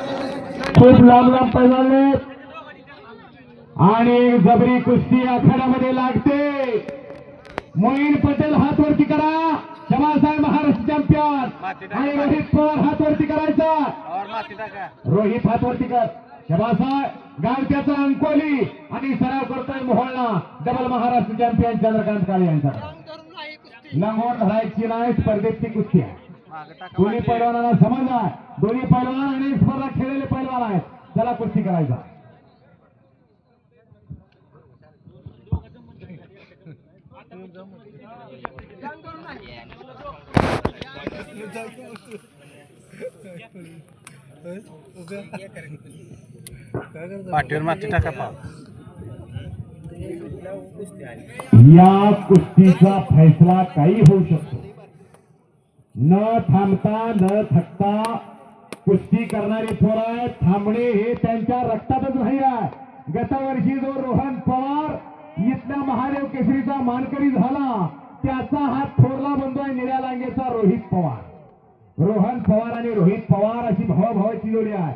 खूप लांब लांब पैलवानले आणि जबरी कुस्ती आखाड्यामध्ये लागते. मोईन पटेल हात वरती करा. शबासाहेब महाराष्ट्र चॅम्पियन. आणि रोहित पवार हात वरती करायचा. रोहित हात वरती कर. शबासाहेब गावत्याचा अंकोली आणि सराव करतोय मोहोळला डबल महाराष्ट्र चॅम्पियन चंद्रकांत काळे यांचा. लंगोट धरायची नाही स्पर्धेची कुस्ती आहे. माती. पैलवानांना समज आहे? दोन्ही पैलवान आणि स्पर्धा खेळलेले पैलवान आहेत. त्याला कुस्ती करायचा. पाठीवर माती टाका पाव. या कुस्तीचा फैसला काही होऊ शकतो. न थांबता न थकता कुस्ती करणारे पोरं आहेत. थांबणे हे त्यांच्या रक्तातच नाही आहे. गतवर्षी जो रोहन पवार इथल्या महादेव केसरीचा मानकरी झाला त्याचा हात थोरला बंधू आहे निळ्या लांगेचा रोहित पवार. रोहन पवार आणि रोहित पवार अशी भावाभावाची जोडी आहे.